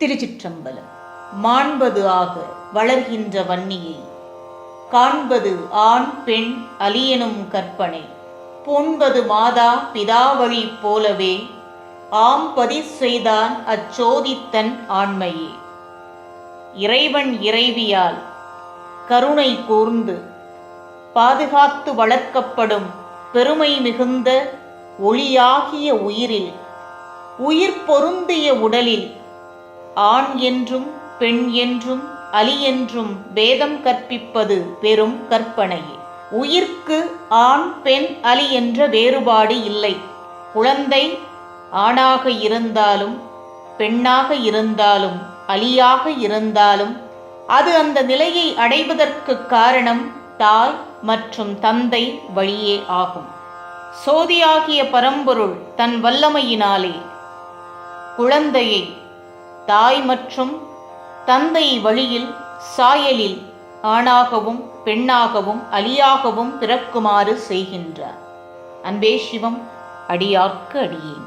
திருச்சிற்றம்பலம். மாண்பது ஆக வளர்கின்ற வன்னியை காண்பது ஆண் பெண் அலியனும் கற்பனை. பூண்பது மாதா பிதாவழி போலவே ஆம் பதி செய்தான் அச்சோதித்தன் ஆண்மையே. இறைவன் இறைவியால் கருணை கூர்ந்து பாதுகாத்து வளர்க்கப்படும் பெருமை மிகுந்த ஒளியாகிய உயிரில் உயிர் பொருந்திய உடலில் ஆண் என்றும் பெண் என்றும் அலி என்றும் வேதம் கற்பிப்பது வெறும் கற்பனையே. உயிர்க்கு ஆண் பெண் அலி என்ற வேறுபாடு இல்லை. குழந்தை ஆணாக இருந்தாலும் பெண்ணாக இருந்தாலும் அலியாக இருந்தாலும் அது அந்த நிலையை அடைவதற்கு காரணம் தாய் மற்றும் தந்தை வழியே ஆகும். சோதியாகிய பரம்பொருள் தன் வல்லமையினாலே குழந்தையை தாய் மற்றும் தந்தை வழியில் சாயலில் ஆணாகவும் பெண்ணாகவும் அலியாகவும் பிறக்குமாறு செய்கின்றார். அன்பே சிவம் அடியார்க்கு அடியேன்.